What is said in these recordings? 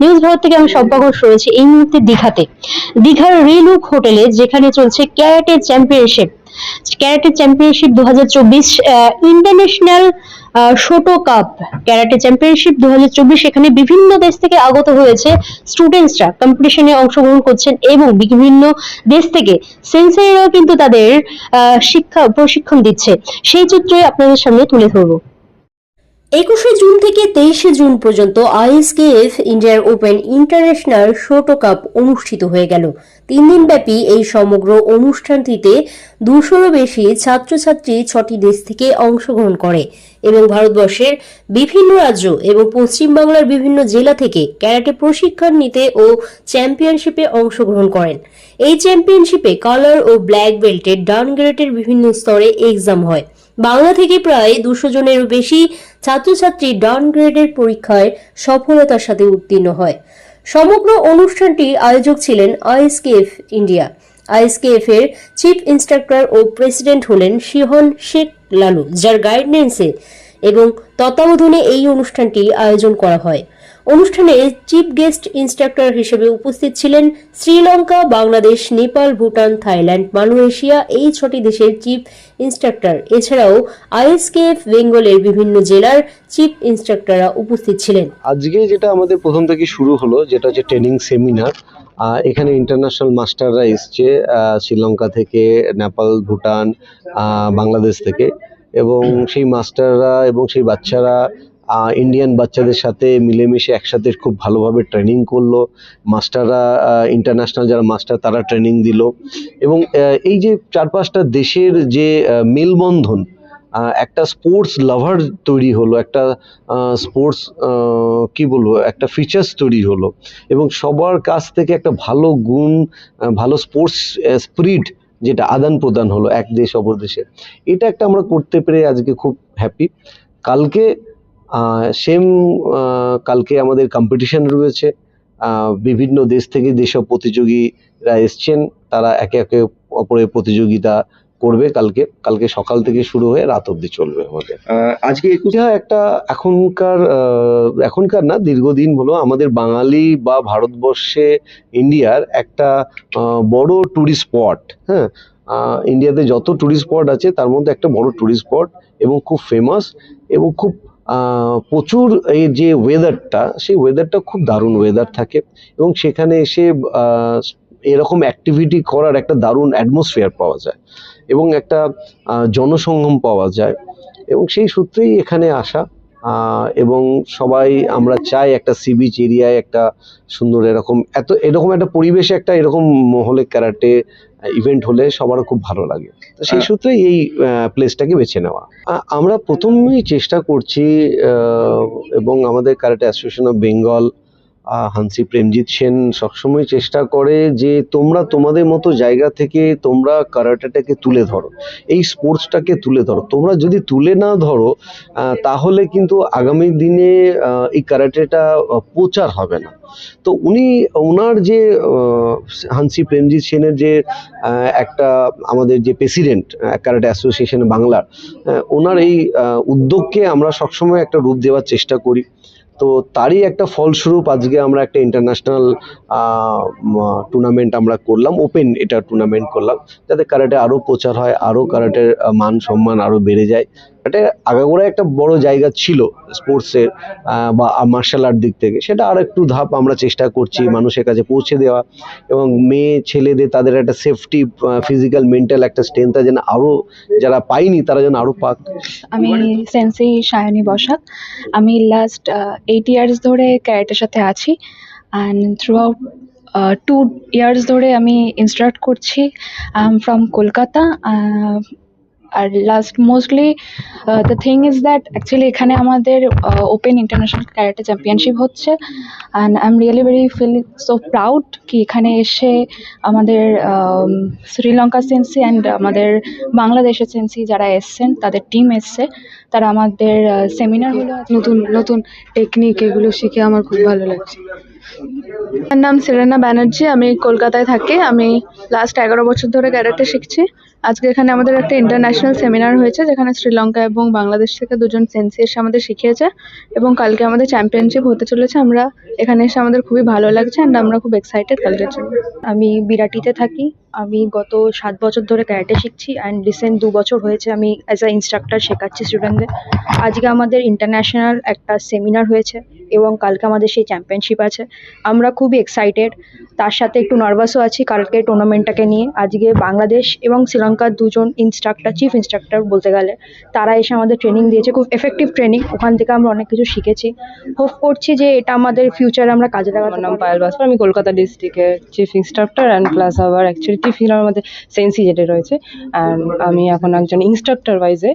News Bharat থেকে আমি শব্বা ঘোষ রয়েছে এই মুহূর্তে দীঘাতে। দীঘার রিলুক হোটেলে যেখানে চলছে ক্যারাটে চ্যাম্পিয়নশিপ। ক্যারাটে চ্যাম্পিয়নশিপ দু হাজার চব্বিশ international Shoto cup. Karate championship দু হাজার চব্বিশ এখানে বিভিন্ন দেশ থেকে আগত হয়েছে স্টুডেন্টসরা। কম্পিটিশনে অংশগ্রহণ করছেন এবং বিভিন্ন দেশ থেকে সেন্সারিরাও কিন্তু তাদের শিক্ষা, প্রশিক্ষণ দিচ্ছে। সেই চিত্রই আপনাদের সামনে তুলে ধরবো। একুশে জুন থেকে তেইশে জুন পর্যন্ত আইএসকেএফ ইন্ডিয়ার ওপেন ইন্টারন্যাশনাল শোটো কাপ অনুষ্ঠিত হয়ে গেল। তিন দিন ব্যাপী এই সমগ্র অনুষ্ঠানটিতে দুশোরও বেশি ছাত্রছাত্রী ছটি দেশ থেকে অংশগ্রহণ করে এবং ভারতবর্ষের বিভিন্ন রাজ্য এবং পশ্চিমবাংলার বিভিন্ন জেলা থেকে ক্যারাটে প্রশিক্ষণ নিতে ও চ্যাম্পিয়নশিপে অংশগ্রহণ করেন। এই চ্যাম্পিয়নশিপে কালার ও ব্ল্যাক বেল্টের ডাউন গ্রেডের বিভিন্ন স্তরে এক্সাম হয়। বাংলা থেকে প্রায় দুশো জনেরও বেশি ছাত্রছাত্রী ডাউন গ্রেডের পরীক্ষায় সফলতার সাথে উত্তীর্ণ হয়। সমগ্র অনুষ্ঠানটি আয়োজক ছিলেন আইএসকেএফ ইন্ডিয়া। আইএসকেএফ এর চিফ ইন্সট্রাক্টর ও প্রেসিডেন্ট হলেন শিহন শেখ লালু, যার গাইডলাইন্সে এবং তত্ত্বাবধানে এই অনুষ্ঠানটি আয়োজন করা হয়। অনুষ্ঠানে চিফ গেস্ট ইন্সট্রাক্টর হিসেবে উপস্থিত ছিলেন শ্রীলঙ্কা, বাংলাদেশ, নেপাল, ভুটান, থাইল্যান্ড, মালয়েশিয়া, এই ছটি দেশের চিফ ইন্সট্রাক্টর। এছাড়াও আইএসকেএফ, বেঙ্গলের বিভিন্ন জেলার চিফ ইন্সট্রাক্টররা উপস্থিত ছিলেন। আজকে যেটা আমাদের প্রথম থেকে শুরু হলো, যেটা হচ্ছে ট্রেনিং সেমিনার। এখানে ইন্টারন্যাশনাল মাস্টাররা এসছে শ্রীলঙ্কা থেকে, নেপাল, ভুটান বাংলাদেশ থেকে। এবং সেই মাস্টাররা এবং সেই বাচ্চারা ইন্ডিয়ান বাচ্চাদের সাথে মিলেমিশে একসাথে খুব ভালোভাবে ট্রেনিং করল। মাস্টাররা ইন্টারন্যাশনাল যারা মাস্টার, তারা ট্রেনিং দিল। এবং এই যে চার পাঁচটা দেশের যে মেলবন্ধন একটা স্পোর্টস লাভার তৈরি হলো, একটা স্পোর্টস কি বলব, একটা ফিচার্স তৈরি হলো। এবং সবার কাছ থেকে একটা ভালো গুণ ভালো স্পোর্টস স্পিরিট যেটা আদান প্রদান হলো এক দেশ অপর দেশে। এটা একটা আমরা করতে পেরে আজকে খুব হ্যাপি কালকে সেম কালকে আমাদের কম্পিটিশন রয়েছে। বিভিন্ন দেশ থেকে যেসব প্রতিযোগীরা এসছেন তারা একে একে অপরের প্রতিযোগিতা করবে কালকে। কালকে সকাল থেকে শুরু হয়ে রাত অবধি চলবে আমাদের। আজকে একুশ এটা একটা এখনকার এখনকার না দীর্ঘদিন হলো আমাদের বাঙালি বা ভারতবর্ষে ইন্ডিয়ার একটা বড় ট্যুরিস্ট স্পট হ্যাঁ? ইন্ডিয়াতে যত ট্যুরিস্ট স্পট আছে তার মধ্যে একটা বড় ট্যুরিস্ট স্পট এবং খুব ফেমাস এবং খুব প্রচুর এই যে ওয়েদারটা সেই ওয়েদারটা খুব দারুণ ওয়েদার থাকে এবং সেখানে এসে এরকম অ্যাক্টিভিটি করার একটা দারুণ অ্যাটমসফিয়ার পাওয়া যায় এবং একটা জনসঙ্গম পাওয়া যায় এবং সেই সূত্রেই এখানে আসা এবং সবাই আমরা চাই একটা সি বিচ এরিয়ায় একটা সুন্দর এরকম, এত, এরকম একটা পরিবেশে একটা এরকম হলে ক্যারাটে ইভেন্ট হলে সবার খুব ভালো লাগে। তো সেই সূত্রে সূত্রেই এই প্লেসটাকে বেছে নেওয়া। আমরা প্রথমেই চেষ্টা করছি এবং আমাদের karate association of Bengal Hansi Premjit Sen সবসময় চেষ্টা করে যে তোমরা তোমাদের মতো জায়গা থেকে তোমরা কারাটেটাকে তুলে ধরো। এই স্পোর্টসটাকে তুলে ধরো। তোমরা যদি তুলে না ধরো তাহলে কিন্তু আগামী দিনে এই কারাটেটা প্রচার হবে না। তো উনি ওনার যে হানসি প্রেমজিৎ সেনের যে একটা আমাদের যে প্রেসিডেন্ট কারাটে অ্যাসোসিয়েশন বাংলার ওনার এই উদ্যোগকে আমরা সবসময় একটা রূপ দেওয়ার চেষ্টা করি। তো তারই একটা ফলস্বরূপ আজকে আমরা একটা ইন্টারন্যাশনাল টুর্নামেন্ট আমরা করলাম ওপেন এটা টুর্নামেন্ট করলাম, যাতে কারাটে আরও প্রচার হয় আরও কারাটের মান সম্মান আরও বেড়ে যায়। এটা আগাগোড়া একটা বড় জায়গা ছিল স্পোর্টসের বা মার্শাল আর্ট দিক থেকে। সেটা আর একটু ধাপ আমরা চেষ্টা করছি মানুষের কাছে পৌঁছে দেওয়া এবং মেয়ে, ছেলেদের তাদের একটা সেফটি ফিজিক্যাল মেন্টাল একটা স্ট্রেংথ যেন আরও যারা পায়নি, তারা যেন আরও পাক। আমি সেন্সি সায়নী বসাক। আমি লাস্ট এইট ইয়ার্স ধরে ক্যারেটের সাথে আছি। And throughout two years ধরে আমি ইনস্ট্রাক্ট করছি I am from Kolkata R last mostly the thing is that actually এখানে আমাদের ওপেন ইন্টারন্যাশনাল ক্যারেটে চ্যাম্পিয়নশিপ হচ্ছে and I am really very feel so proud কি এখানে এসে আমাদের শ্রীলঙ্কা সেন্সি অ্যান্ড আমাদের বাংলাদেশের সেন্সি যারা এসছেন, তাদের টিম এসছে, তারা আমাদের সেমিনার হলো, নতুন নতুন টেকনিক এগুলো শিখে আমার খুব ভালো লাগছে। আমার নাম সেরেনা ব্যানার্জি আমি কলকাতায় থাকি। আমি লাস্ট এগারো বছর ধরে ক্যারাটে শিখছি। আজকে এখানে আমাদের একটা ইন্টারন্যাশনাল সেমিনার হয়েছে, যেখানে শ্রীলঙ্কা এবং বাংলাদেশ থেকে দুজন সেন্সি এসে আমাদের শিখিয়েছে এবং কালকে আমাদের চ্যাম্পিয়নশিপ হতে চলেছে। আমরা এখানে এসে আমাদের খুবই ভালো লাগছে অ্যান্ড আমরা খুব এক্সাইটেড কালকের জন্য। আমি বিরাটিতে থাকি। আমি গত সাত বছর ধরে ক্যারাটে শিখছি অ্যান্ড রিসেন্ট দু বছর হয়েছে আমি অ্যাজ আ ইনস্ট্রাক্টর শেখাচ্ছি স্টুডেন্টদের আজকে আমাদের ইন্টারন্যাশনাল একটা সেমিনার হয়েছে এবং কালকে আমাদের সেই চ্যাম্পিয়নশিপ আছে। আমরা খুবই এক্সাইটেড তার সাথে একটু নার্ভাসও আছি কালকে টুর্নামেন্টটাকে নিয়ে। আজকে বাংলাদেশ এবং শ্রীলঙ্কার দুজন ইনস্ট্রাক্টর চিফ ইনস্ট্রাক্টর বলতে গেলে তারা এসে আমাদের ট্রেনিং দিয়েছে। খুব এফেক্টিভ ট্রেনিং ওখান থেকে আমরা অনেক কিছু শিখেছি। হোপ করছি যে এটা আমাদের ফিউচারে আমরা কাজে লাগাতে আমার নাম। পায়েল বাসপার আমি কলকাতা ডিস্ট্রিক্টের চিফ ইনস্ট্রাক্টর অ্যান্ড প্লাস আবার অ্যাকচুয়ালি চিফ ইনস্ট্রাক্টর আমাদের সেন্সি যেটা রয়েছে অ্যান্ড আমি এখন একজন ইনস্ট্রাক্টর ওয়াইজে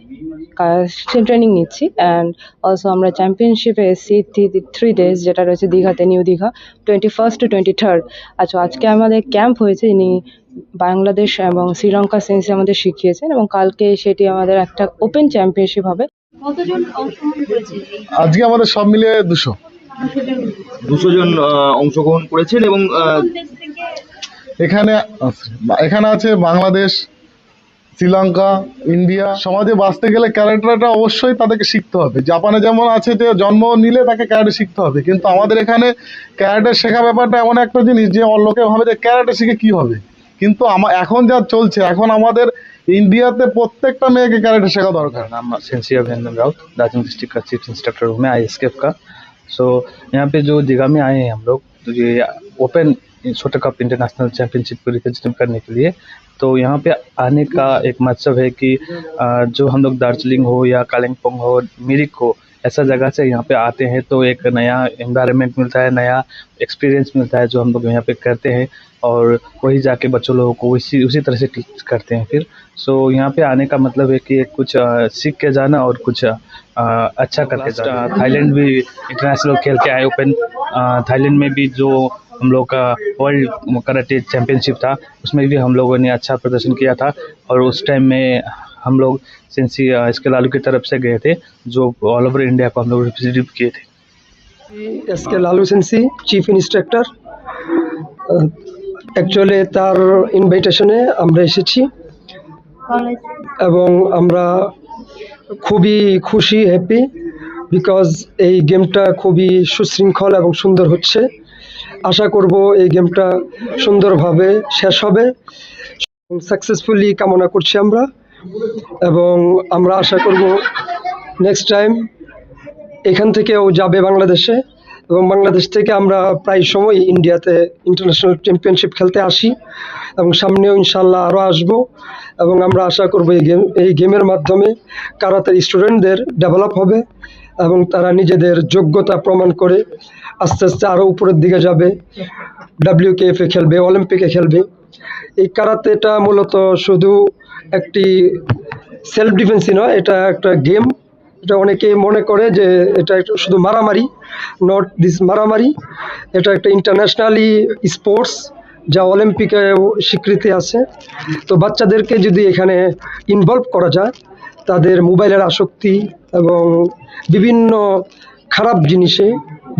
ট্রেনিং নিচ্ছি অ্যান্ড অলসো আমরা চ্যাম্পিয়নশিপে এসেছি থ্রি ডেজ যেটা রয়েছে দীঘাতে new Digha twenty first to twenty third আচ্ছা আজকে আমাদের ক্যাম্প হয়েছে ইনি বাংলাদেশ এবং শ্রীলঙ্কা সেন্সি আমাদের শিখিয়েছেন এবং কালকে সেটি আমাদের একটা ওপেন চ্যাম্পিয়নশিপ হবে। আজকে আমাদের সব মিলিয়ে দুশো। দুশো জন। অংশগ্রহণ করেছেন এবং আহ, এখানে এখানে আছে বাংলাদেশ শ্রীলঙ্কা ইন্ডিয়া সমাজে বাঁচতে গেলে ক্যারেক্টারটা অবশ্যই তাদেরকে শিখতে হবে জাপানে যেমন আছে যে জন্ম নিলে তাকে ক্যারেটে শিখতে হবে কিন্তু আমাদের এখানে ক্যারেটে শেখা ব্যাপারটা এমন একটা জিনিস যে লোকে ভাবে যে ক্যারেটে শিখে কি হবে কিন্তু আমা এখন যা চলছে এখন আমাদের ইন্ডিয়াতে প্রত্যেকটা মেয়েকে ক্যারেটে শেখা दरकार नाम सेंसी अभिनंदन राउत दार्जिलिंग डिस्ट्रिक्ट का चीफ इंस्ट्रक्टर हूँ मैं आई का सो यहाँ पे जो दीघा में आए हैं हम लोग तो ये ओपन छोटा कप इंटरनेशनल चैंपियनशिप को रिप्रेजेंट करने के लिए। तो यहाँ पे आने का एक मतलब है कि जो हम लोग दार्जिलिंग हो या कालिम्पोंग हो मिरिक हो ऐसा जगह से यहाँ पे आते हैं तो एक नया एनवायरनमेंट मिलता है नया एक्सपीरियंस मिलता है जो हम लोग यहाँ पे करते हैं। और वही जाके बच्चों लोगों को उसी उसी तरह से टीच करते हैं फिर। सो यहाँ पे आने का मतलब है कि कुछ अ, सीख के जाना और कुछ अ, अच्छा करके जाना। थाईलैंड भी इंटरनेशनल खेल के आए ओपन थाईलैंड में भी जो हम लोग का वर्ल्ड कराटे चैंपियनशिप था उसमें भी हम लोगों ने अच्छा प्रदर्शन किया था और उस टाइम में हम लोग सिंसी इसके लालू की तरफ से गए थे जो ऑल ओवर इंडिया को हम लोग रिप्रेजेंट किए थे S K Lalu sensei chief instructor actually তার ইনভাইটেশনে আমরা এসেছি এবং আমরা খুবই খুশি হ্যাপি বিকজ এই গেমটা খুবই সুশৃঙ্খল এবং সুন্দর হচ্ছে আশা করব এই গেমটা সুন্দরভাবে শেষ হবে। সাকসেসফুলি কামনা করছি আমরা এবং আমরা আশা করব নেক্সট টাইম এখান থেকেও যাবে বাংলাদেশে এবং বাংলাদেশ থেকে আমরা প্রায় সময় ইন্ডিয়াতে ইন্টারন্যাশনাল চ্যাম্পিয়নশিপ খেলতে আসি এবং সামনেও ইনশাল্লাহ আরও আসব এবং আমরা আশা করব এই গেম এই গেমের মাধ্যমে কারাতের স্টুডেন্টদের ডেভেলপ হবে এবং তারা নিজেদের যোগ্যতা প্রমাণ করে আস্তে আস্তে আরও উপরের দিকে যাবে। ডাব্লিউকেএফে খেলবে অলিম্পিকে খেলবে। এই কারাতেটা মূলত শুধু একটি সেলফ ডিফেন্সই নয়, এটা একটা গেম এটা অনেকে মনে করে যে এটা শুধু মারামারি নট দিস মারামারি। এটা একটা ইন্টারন্যাশনালি স্পোর্টস যা অলিম্পিকেও স্বীকৃতি আছে। তো বাচ্চাদেরকে যদি এখানে ইনভলভ করা যায়, তাদের মোবাইলের আসক্তি এবং বিভিন্ন খারাপ জিনিসে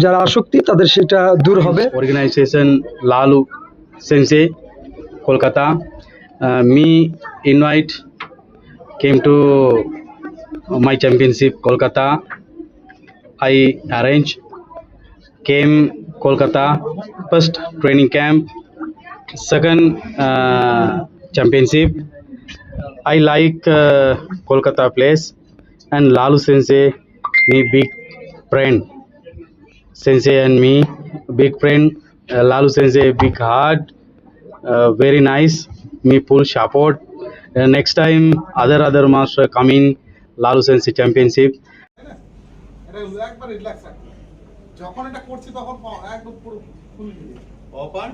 যারা আসক্তি তাদের সেটা দূর হবে Kolkata. Uh, me invite came to my championship Kolkata. I arrange came Kolkata first training camp, second uh, championship. I like uh, Kolkata place and Lalu Sensei, me big friend. Sensei and me, big friend. Uh, Lalu Sensei, big heart, uh, very nice. Me full support. Uh, next time, other other master coming, Lalu Sensei championship. একবার relax রাখতে যখন এটা করছি তখন একদম পুরো ফুল open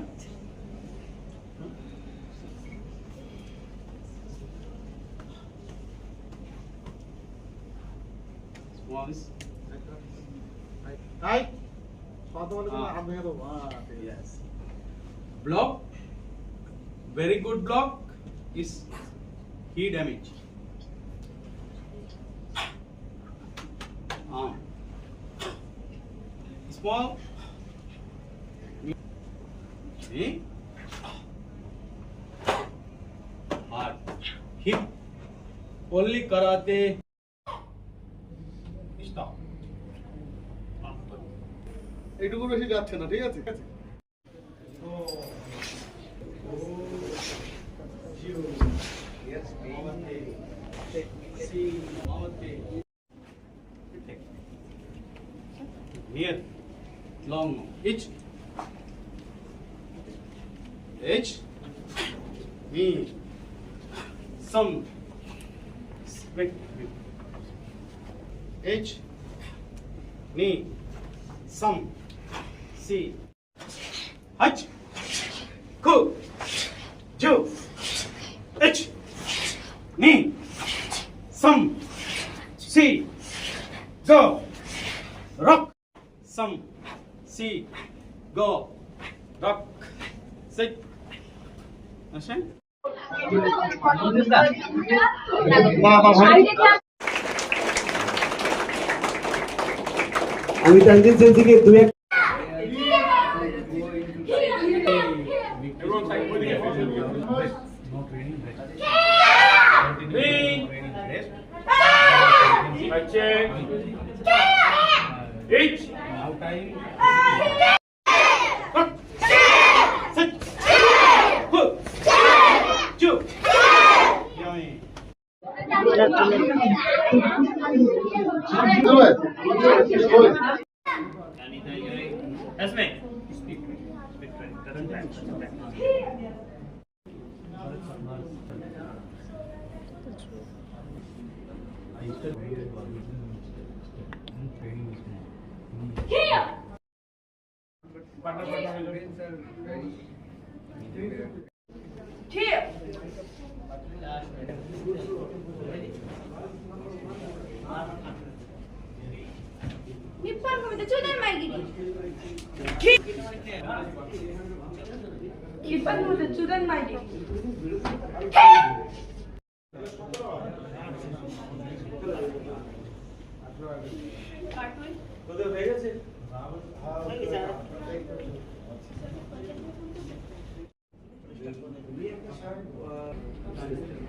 right কথা বলে কোনো Block very good block is he damage arm small knee hard hip only karate এইটুকু বেশি যাচ্ছে না ঠিক আছে Near, long, each, H, me, some, wait, wait. H, knee, some, C, H, ku, ju, H, knee, some, C, go, rock, some, C, go, rock, sit, understand? আমি তানজিন সেন্সিকে দু এক Fighting. Each. That's me. Speak. Speak. Current time. నిప్పర్ మీద చూడండి మైగిరి నిప్పర్ మీద చూడండి మైగిరి চুদের মাইগিরি Nippon ভূমিতে চুদের মাইগিরি